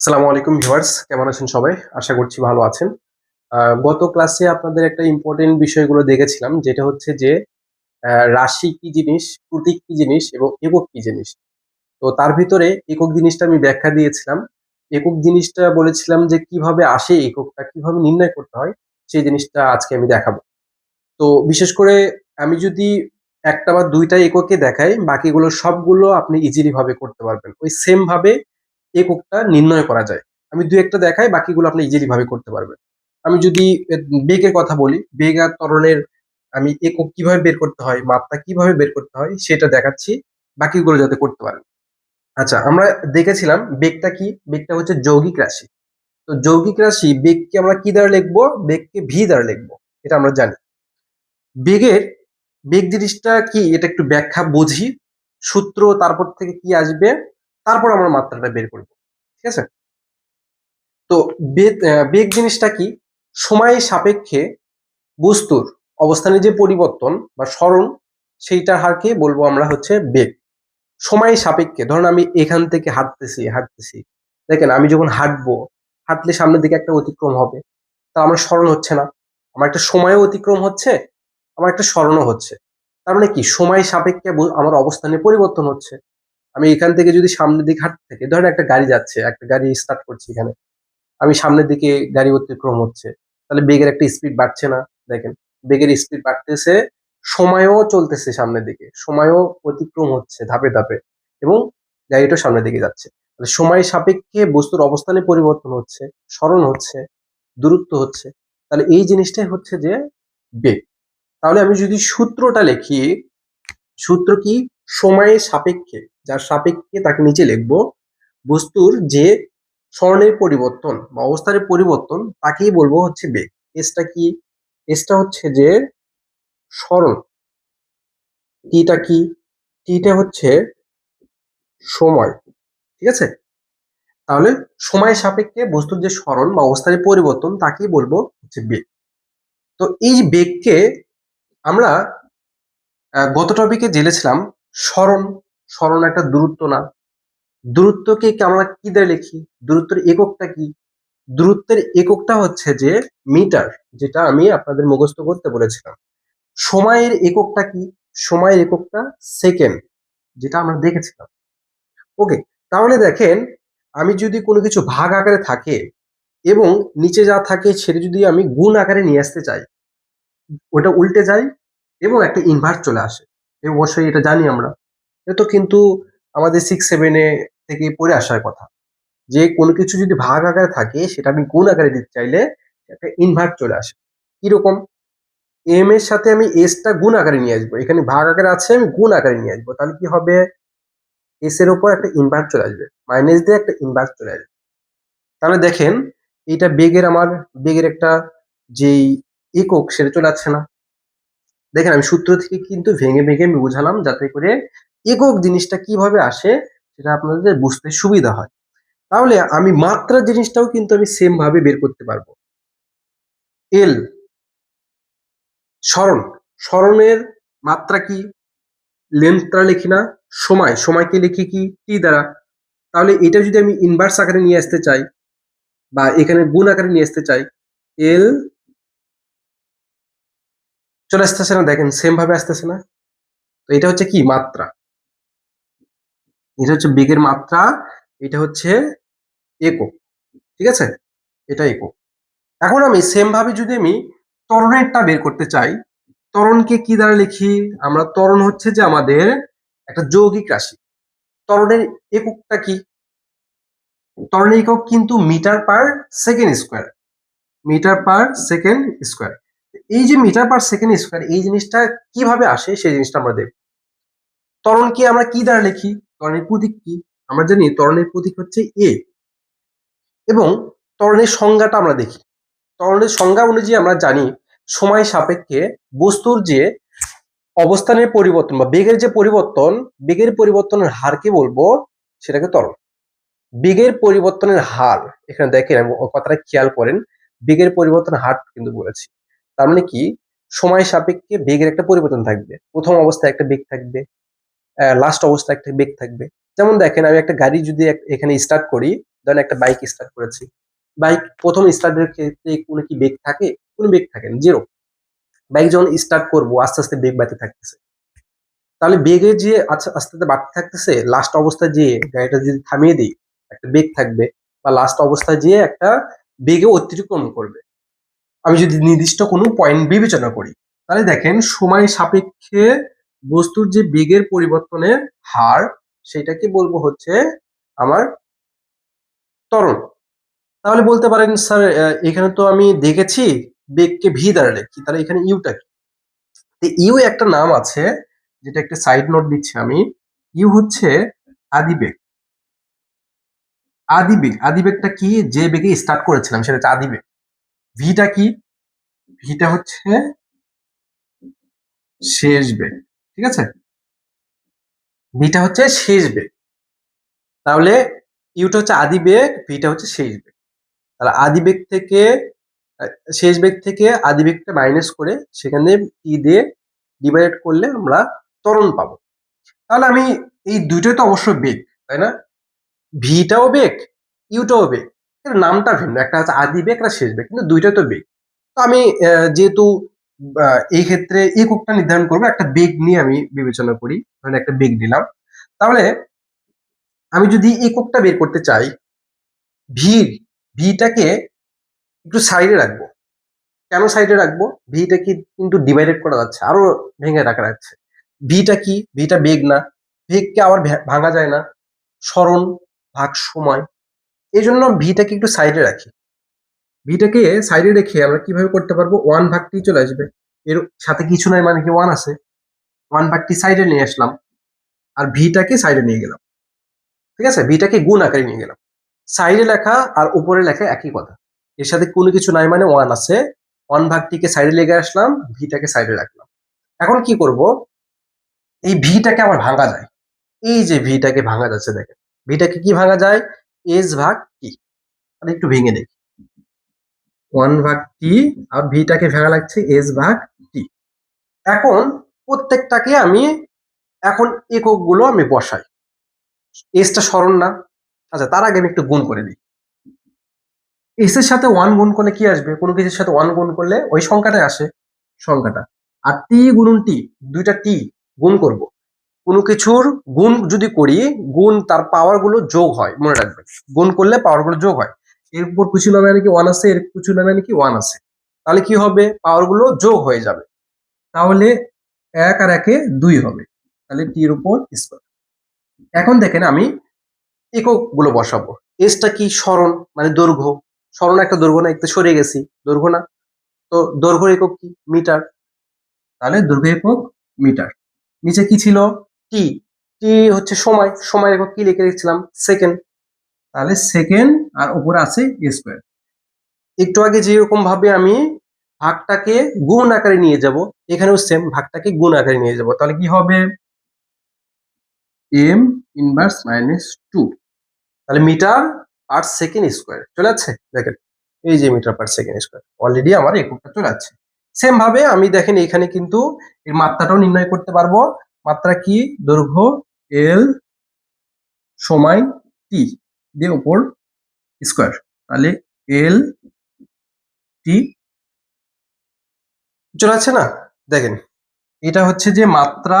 আসসালামু আলাইকুম ভিউয়ার্স, কেমন আছেন সবাই? আশা করছি ভালো আছেন। গত ক্লাসে আপনাদের একটা ইম্পর্টেন্ট বিষয়গুলো দেখেছিলাম, যেটা হচ্ছে যে রাশি কি জিনিস, প্রতীক কি জিনিস এবং একক কি জিনিস। তো তার ভিতরে একক জিনিসটা আমি ব্যাখ্যা দিয়েছিলাম। একক জিনিসটা বলেছিলাম যে, কীভাবে আসে এককটা, কীভাবে নির্ণয় করতে হয়, সেই জিনিসটা আজকে আমি দেখাবো। তো বিশেষ করে আমি যদি একটা বা দুইটা এককে দেখাই, বাকিগুলো সবগুলো আপনি ইজিলি ভাবে করতে পারবেন। ওই সেম ভাবে এককটা নির্ণয় করা যায়। আমি দু একটা দেখাই, বাকিগুলো আপনি ইজিলি ভাবে করতে পারবেন। আমি যদি বেগের কথা বলি, বেগ আর ত্বরণের আমি একক কীভাবে বের করতে হয় মাত্রা কীভাবে বের করতে হয়, সেটা দেখাচ্ছি, বাকিগুলো যাতে করতে পারেন। আচ্ছা আমরা দেখেছিলাম বেগটা কি? বেগটা হচ্ছে যৌগিক রাশি। তো যৌগিক রাশি বেগকে আমরা কি দ্বারা লিখব? বেগকে ভি দ্বারা লিখব, এটা আমরা জানি। বেগের, বেগ জিনিসটা কি? এটা একটু ব্যাখ্যা বুঝি। সূত্র তারপর থেকে কি আসবে? তারপর আমরা মাত্রাটা বের করব, ঠিক আছে? তো বেগ জিনিসটা কি? সময় সাপেক্ষে বস্তুর অবস্থানের যে পরিবর্তন বা স্মরণ, সেইটার হারকে বলব আমরা হচ্ছে বেগ সময় সাপেক্ষে, ধরুন আমি এখান থেকে হাঁটতেছি হাঁটতেছি। দেখেন, আমি যখন হাঁটবো, হাঁটলে সামনের দিকে একটা অতিক্রম হবে। তা আমার স্মরণ হচ্ছে না। আমার একটা সময়ও অতিক্রম হচ্ছে, আমার একটা স্মরণও হচ্ছে। তার মানে কি? সময় সাপেক্ষে আমার অবস্থানে পরিবর্তন হচ্ছে। আমি এখান থেকে যদি সামনের দিকে হাঁটতে থাকি, ধরেন একটা গাড়ি যাচ্ছে, একটা গাড়ি স্টার্ট করছি এখানে। আমি সামনের দিকে গাড়ি অতিক্রম হচ্ছে। তাহলে বেগের একটা স্পিড বাড়ছে না, দেখেন। বেগের স্পিড বাড়তেছে, সময়ও চলতেছে সামনের দিকে। সময়ও অতিক্রম হচ্ছে ধাপে ধাপে এবং গাড়িটাও সামনের দিকে যাচ্ছে। তাহলে সময় সাপেক্ষে বস্তুর অবস্থানে পরিবর্তন হচ্ছে, স্মরণ হচ্ছে, দূরত্ব হচ্ছে। তাহলে এই জিনিসটাই হচ্ছে যে বেগ। তাহলে আমি যদি সূত্রটা লিখি, সূত্র কি? সময়ের সাপেক্ষে। যার সাপেক্ষে তাকে নিচে লিখব, বস্তুর যে স্মরণের পরিবর্তন বা অবস্থানের পরিবর্তন, তাকেই বলব হচ্ছে বেগ। এসটা কি? এসটা হচ্ছে যে স্মরণ টিটা কি? টিটা হচ্ছে সময়। ঠিক আছে? তাহলে সময় সাপেক্ষে বস্তুর যে স্মরণ বা অবস্থানের পরিবর্তন, তাকেই বলব হচ্ছে বেগ। তো এই বেগকে আমরা গত টপিকে জেনেছিলাম স্মরণ স্মরণ একটা দূরত্ব না। দূরত্বকে আমরা কি দিয়ে লিখি? দূরত্বের এককটা কি? দূরত্বের এককটা হচ্ছে যে মিটার, যেটা আমি আপনাদের মুখস্থ করতে বলেছিলাম। সময়ের এককটা কি? সময়ের এককটা সেকেন্ড, যেটা আমরা দেখেছিলাম। ওকে, তাহলে দেখেন, আমি যদি কোনো কিছু ভাগ আকারে থাকে এবং নিচে যা থাকে সেটা যদি আমি গুণ আকারে নিয়ে আসতে চাই, ওটা উল্টে যায় এবং একটা ইনভার্ট চলে আসে। অবশ্যই এটা জানি আমরা। এটা তো কিন্তু আমাদের সিক্স সেভেনে থেকে পড়ে আসার কথা। যে কোনো কিছু যদি ভাগ আকারে থাকে, সেটা আমি গুণ আকারে দিতে চাইলে একটা ইনভার্ট চলে আসে। কীরকম? এম এর সাথে আমি এস টা গুণ আকারে নিয়ে আসব। এখানে ভাগ আকারে আছে, আমি গুণ আকারে নিয়ে আসব। তাহলে কি হবে? এস এর ওপর একটা ইনভার্ট চলে আসবে। মাইনাস দিয়ে একটা ইনভার্ট চলে আসবে। তাহলে দেখেন, এইটা বেগের আমার, বেগের একটা যেই একক, সেটা চলে আসছে না। দেখেন, আমি সূত্র থেকে কিন্তু ভেঙে ভেঙে আমি বুঝালাম যাতে করে একক জিনিসটা কীভাবে আসে সেটা আপনাদের বুঝতে সুবিধা হয়। তাহলে আমি মাত্রা জিনিসটাও কিন্তু আমি সেম ভাবে বের করতে পারব। এল স্মরণ। স্মরণের মাত্রা কি? লেন্থটা লিখি না। সময়। সময়কে লিখি কি? টি দ্বারা। তাহলে এটা যদি আমি ইনভার্স আকারে নিয়ে আসতে চাই বা এখানে গুণ আকারে নিয়ে আসতে চাই এল চলে আসতেছে না, দেখেন সেম ভাবে আসতেছে না। তো এটা হচ্ছে কি? মাত্রা। এটা হচ্ছে বেগের মাত্রা, এটা হচ্ছে একক, ঠিক আছে? এটা একক। এখন আমি সেম ভাবে যদি আমি ত্বরণেরটা বের করতে চাই, ত্বরণকে কি দ্বারা লিখি? আমরা ত্বরণ হচ্ছে যে আমাদের একটা যৌগিক রাশি। ত্বরণের এককটা কি? ত্বরণের একক কিন্তু meter per second square, meter per second square. এই যে মিটার পার সেকেন্ড স্কোয়ার, এই জিনিসটা কীভাবে আসে? সেই জিনিসটা আমরা দেখব। ত্বরণকে আমরা কি দ্বারা লিখি? ত্বরণের প্রতীক কি? আমরা জানি ত্বরণের প্রতীক হচ্ছে এ এবং ত্বরণের সংজ্ঞাটা আমরা দেখি। ত্বরণের সংজ্ঞা অনুযায়ী আমরা জানি সময় সাপেক্ষে বস্তুর যে অবস্থানের পরিবর্তন বা বেগের যে পরিবর্তন, বেগের পরিবর্তনের হারকে বলব সেটাকে ত্বরণ। বেগের পরিবর্তনের হার, এখানে দেখেন কথাটা খেয়াল করেন, বেগের পরিবর্তনের হার কিন্তু বলেছি। তার মানে কি? সময় সাপেক্ষে বেগের একটা পরিবর্তন থাকবে। প্রথম অবস্থায় একটা বেগ থাকবে। লাস্ট অবস্থায় একটা বেগ থাকবে। যেমন দেখেন, আমি একটা গাড়ি যদি এখানে স্টার্ট করি, ধরেন একটা বাইক স্টার্ট করেছি। বাইক প্রথম স্টার্টের ক্ষেত্রে কোনো কি বেগ থাকে? কোনো বেগ থাকে না জিরো বাইক যখন স্টার্ট করব, আস্তে আস্তে বেগ বাড়তে থাকতেছে। তাহলে বেগে যে আস্তে আস্তে বাড়তে থাকতেছে লাস্ট অবস্থায় যেয়ে গাড়িটা যদি থামিয়ে দিই, একটা বেগ থাকবে বা লাস্ট অবস্থায় যেয়ে একটা বেগে অতিক্রম করবে। আমি যদি নির্দিষ্ট কোনো পয়েন্ট বিবেচনা করি, তাহলে দেখেন সময় সাপেক্ষে বস্তুর যে বেগের পরিবর্তনের হার, সেটাকে বলব হচ্ছে আমার ত্বরণ। তাহলে বলতে পারেন, স্যার এখানে তো আমি দেখেছি বেগকে ভি দ্বারা লিখি, তাহলে এখানে ইউটা কি? তো ইউ একটা নাম আছে, যেটা একটা সাইড নোট দিচ্ছি আমি। ইউ হচ্ছে আদিবেগ আদিবেগ আদিবেগটা কি? যে বেগে স্টার্ট করেছিলাম, সেটা হচ্ছে আদিবেগ ভিটা কি? ভিটা হচ্ছে শেষ বেগ। ঠিক আছে? ভিটা হচ্ছে শেষ বেগ তাহলে ইউটা হচ্ছে আদি বেগ ভিটা হচ্ছে শেষ বেগ তাহলে আদি বেগ থেকে, শেষ বেগ থেকে আদি বেগটা মাইনাস করে সেখানে টি দিয়ে ডিভাইড করলে আমরা ত্বরণ পাবো। তাহলে আমি এই দুইটাই তো অবশ্যই বেগ, তাই না? ভিটাও বেগ ইউটাও বেগ। নামটা ভিন্ন, একটা হচ্ছে আদি বেগ, একটা শেষ বেগ, কিন্তু দুইটাই তো বেগ। তো আমি যেহেতু এই ক্ষেত্রে এককটা নির্ধারণ করব। একটা বেগ নিয়ে আমি বিবেচনা করি, ধরেন একটা বেগ নিলাম। তাহলে আমি যদি এককটা বের করতে চাই ভির ভিটাকে একটু সাইডে রাখব। কেন সাইডে রাখব? ভিটা কি কিন্তু ডিভাইডেড করা যাচ্ছে, আরও ভেঙে রাখা যাচ্ছে। ভিটা কি? ভিটা বেগ না। বেগকে আবার ভাঙা যায় না। স্মরণ ভাগ সময় এই জন্য ভিটাকে একটু সাইডে রাখি। ভিটাকে সাইডে রেখে আমরা কীভাবে করতে পারব? ওয়ান ভাগ টি চলে আসবে। এর সাথে কিছু নাই মানে কি ওয়ান আছে। ওয়ান ভাগটি সাইডে নিয়ে আসলাম আর ভিটাকে সাইডে নিয়ে গেলাম। ঠিক আছে? ভিটাকে গুণ আকারে নিয়ে গেলাম। সাইডে লেখা আর উপরে লেখা একই কথা। এর সাথে কোনো কিছু নাই মানে ওয়ান আছে। ওয়ান ভাগটিকে সাইডে লেগে আসলাম ভিটাকে সাইডে রাখলাম। এখন কি করব? এই ভিটাকে আবার ভাঙা যায়। এই যে ভিটাকে ভাঙা যাচ্ছে দেখেন। ভিটাকে কি ভাঙা যায়? এস ভাগ টি তাহলে একটু ভেঙে দেখি। ওয়ান ভাগ টি আর ভিটাকে ভাঙা লাগছে এস ভাগ টি এখন প্রত্যেকটাকে আমি এখন এককগুলো আমি বসাই। এসটা স্মরণ না। আচ্ছা তার আগে আমি একটু গুণ করে দিই এস এর সাথে ওয়ান গুণ করলে কি আসবে? কোনো কিছুর সাথে ওয়ান গুণ করলে ওই সংখ্যাটাই আসে, সংখ্যাটা। আর টি গুণন টি দুইটা টি গুণ করব। কোনো কিছুর গুণ যদি করি, গুণ তার পাওয়ারগুলো যোগ হয়, মনে রাখবেন গুণ করলে পাওয়ারগুলো যোগ হয়। এর উপর কিছু নামে নাকি ওয়ান আছে, এর কিছু নামে নাকি ওয়ান আছে। তাহলে কি হবে? পাওয়ারগুলো যোগ হয়ে যাবে। তাহলে এক আর একে দুই হবে। তাহলে টির উপর স্কোয়ার এখন দেখেন আমি এককগুলো বসাবো এসটা কি স্মরণ? মানে দৈর্ঘ্য। স্মরণ একটা দৈর্ঘ্য না, একটু সরে গেছি। দৈর্ঘ্য না। তো দৈর্ঘ্য একক কি? মিটার। তাহলে দৈর্ঘ্য একক মিটার। নিচে কি ছিল? টি টি হচ্ছে সময়। সময় একক কি লিখে রেখেছিলাম? সেকেন্ড তাহলে সেকেন্ড আর উপরে আছে স্কোয়ার একটু আগে যেরকম ভাবে আমি ভাগটাকে গুণ আকারে নিয়ে যাব, এখানেও সেম ভাগটাকে গুণ আকারে নিয়ে যাব। তাহলে কি হবে? এম ইনভার্স মাইনাস টু তাহলে মিটার পার সেকেন্ড স্কোয়ার চলে যাচ্ছে দেখেন, এই যে meter per second square already আমার এককটা চলে যাচ্ছে সেম ভাবে আমি দেখেন এখানে কিন্তু এর মাত্রাটাও নির্ণয় করতে পারব। মাত্রা কি? দৈর্ঘ্য এল সময় টি দিয়ে ওপর স্কোয়ার তাহলে এল টি চলে যাচ্ছে না? দেখেন, এটা হচ্ছে যে মাত্রা,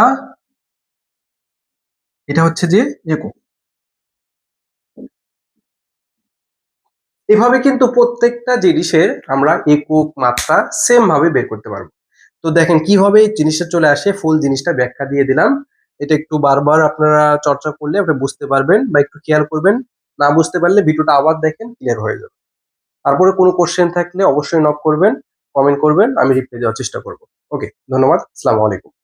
এটা হচ্ছে যে একক। এভাবে কিন্তু প্রত্যেকটা জিনিসের আমরা একক মাত্রা সেম ভাবে বের করতে পারব। তো দেখেন, কীভাবে জিনিসটা চলে আসে? ফুল জিনিসটা ব্যাখ্যা দিয়ে দিলাম। এটা একটু বারবার আপনারা চর্চা করলে আপনি বুঝতে পারবেন বা একটু খেয়াল করবেন। না বুঝতে পারলে ভিডিওটা আবার দেখেন ক্লিয়ার হয়ে যাবে। তারপরে কোনো কোশ্চেন থাকলে অবশ্যই নক করবেন কমেন্ট করবেন, আমি রিপ্লাই দেওয়ার চেষ্টা করব। ওকে ধন্যবাদ, আসসালামু আলাইকুম।